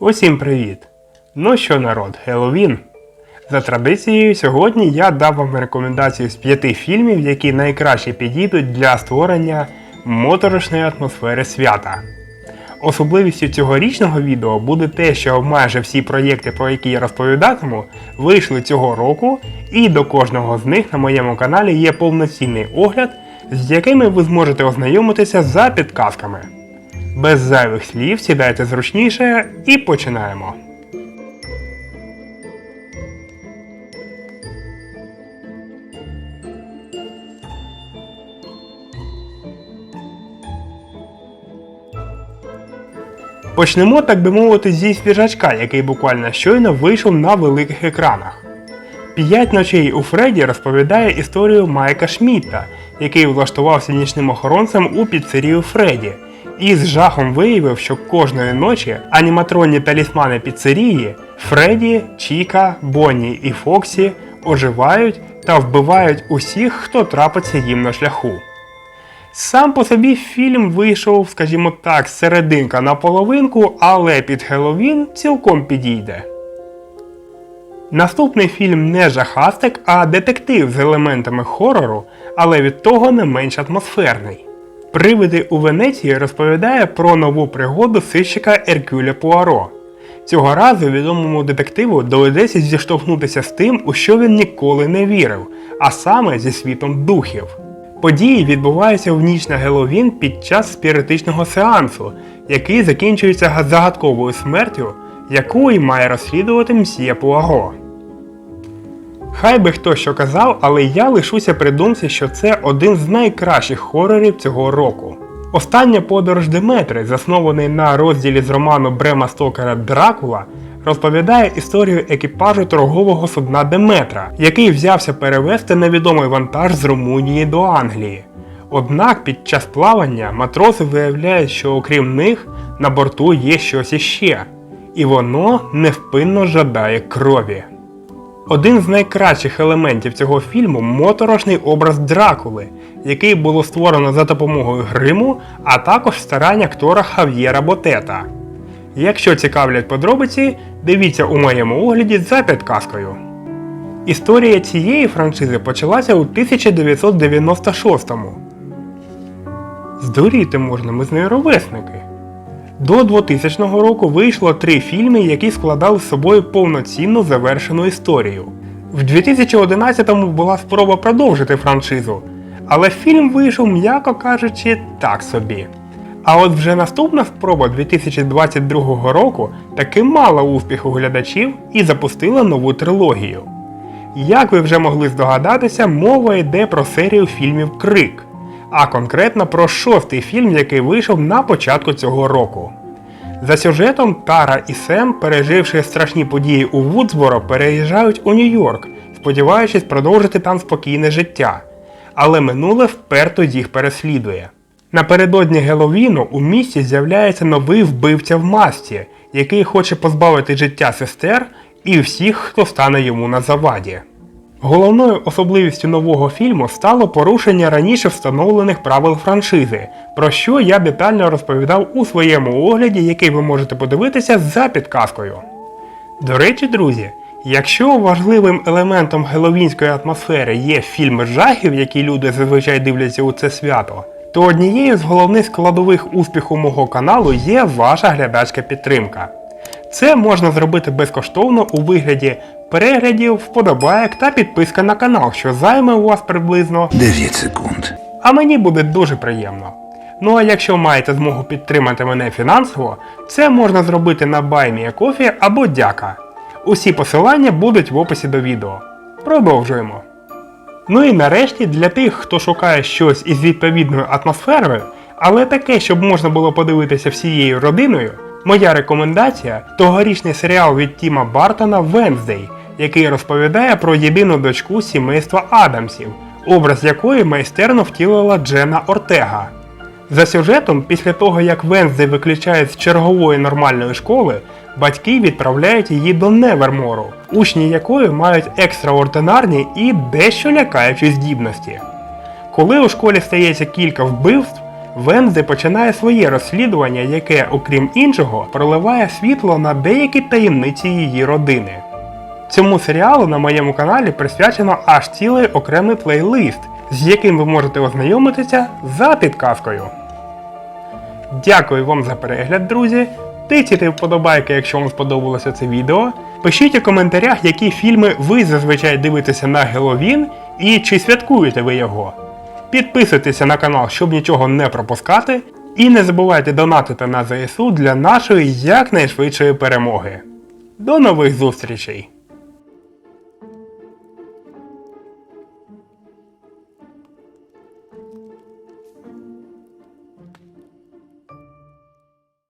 Усім привіт! Ну що, народ, Хеллоуін? За традицією, сьогодні я дав вам рекомендацію з п'яти фільмів, які найкраще підійдуть для створення моторошної атмосфери свята. Особливістю цьогорічного відео буде те, що майже всі проєкти, про які я розповідатиму, вийшли цього року, і до кожного з них на моєму каналі є повноцінний огляд, з якими ви зможете ознайомитися за підказками. Без зайвих слів сідайте зручніше і починаємо. Почнемо, так би мовити, зі свіжачка, який буквально щойно вийшов на великих екранах. П'ять ночей у Фредді розповідає історію Майка Шмітта, який влаштувався нічним охоронцем у піцерію Фредді, і з жахом виявив, що кожної ночі аніматронні талісмани піцерії Фредді, Чіка, Бонні і Фоксі оживають та вбивають усіх, хто трапиться їм на шляху. Сам по собі фільм вийшов, скажімо так, серединка на половинку, але під Хеллоуін цілком підійде. Наступний фільм не жахастик, а детектив з елементами хорору, але від того не менш атмосферний. Привиди у Венеції розповідає про нову пригоду сищика Еркюля Пуаро. Цього разу відомому детективу доведеться зіштовхнутися з тим, у що він ніколи не вірив, а саме зі світом духів. Події відбуваються в ніч на Геловін під час спіритичного сеансу, який закінчується загадковою смертю, яку і має розслідувати мсьє Пуаго. Хай би хто що казав, але я лишуся при думці, що це один з найкращих хорорів цього року. Остання подорож Деметри, заснований на розділі з роману Брема Стокера Дракула, розповідає історію екіпажу торгового судна Деметра, який взявся перевезти невідомий вантаж з Румунії до Англії. Однак під час плавання матроси виявляють, що окрім них на борту є щось іще, і воно невпинно жадає крові. Один з найкращих елементів цього фільму моторошний образ Дракули, який було створено за допомогою гриму, а також старань актора Хав'єра Ботета. Якщо цікавлять подробиці, дивіться у моєму огляді за підказкою. Історія цієї франшизи почалася у 1996-му. Здуріти можна, ми з нею ровесники. До 2000 року вийшло три фільми, які складали з собою повноцінну завершену історію. В 2011-му була спроба продовжити франшизу, але фільм вийшов, м'яко кажучи, так собі. А от вже наступна спроба 2022 року таки мала успіху глядачів і запустила нову трилогію. Як ви вже могли здогадатися, мова йде про серію фільмів Крик, а конкретно про шостий фільм, який вийшов на початку цього року. За сюжетом Тара і Сем, переживши страшні події у Вудсборо, переїжджають у Нью-Йорк, сподіваючись продовжити там спокійне життя. Але минуле вперто їх переслідує. Напередодні Геловіну у місті з'являється новий вбивця в масці, який хоче позбавити життя сестер і всіх, хто стане йому на заваді. Головною особливістю нового фільму стало порушення раніше встановлених правил франшизи, про що я детально розповідав у своєму огляді, який ви можете подивитися за підказкою. До речі, друзі, якщо важливим елементом геловінської атмосфери є фільми жахів, які люди зазвичай дивляться у це свято, то однією з головних складових успіху мого каналу є ваша глядацька підтримка. Це можна зробити безкоштовно у вигляді переглядів, вподобайок та підписка на канал, що займе у вас приблизно 9 секунд. а мені буде дуже приємно. Ну а якщо маєте змогу підтримати мене фінансово, це можна зробити на BuyMeACoffee або Дяка. Усі посилання будуть в описі до відео. Продовжуємо. Ну і нарешті для тих, хто шукає щось із відповідною атмосферою, але таке, щоб можна було подивитися всією родиною, моя рекомендація тогорічний серіал від Тіма Бартона Венздей, який розповідає про єдину дочку сімейства Адамсів, образ якої майстерно втілила Джена Ортега. За сюжетом, після того як Венздей виключають з чергової нормальної школи, батьки відправляють її до Невермору, учні якої мають екстраординарні і дещо лякаючі здібності. Коли у школі стається кілька вбивств, Вензи починає своє розслідування, яке, окрім іншого, проливає світло на деякі таємниці її родини. Цьому серіалу на моєму каналі присвячено аж цілий окремий плейлист, з яким ви можете ознайомитися за підказкою. Дякую вам за перегляд, друзі. Тицяйте вподобайки, якщо вам сподобалося це відео. Пишіть у коментарях, які фільми ви зазвичай дивитеся на Геловін і чи святкуєте ви його. Підписуйтеся на канал, щоб нічого не пропускати. І не забувайте донатити на ЗСУ для нашої якнайшвидшої перемоги. До нових зустрічей!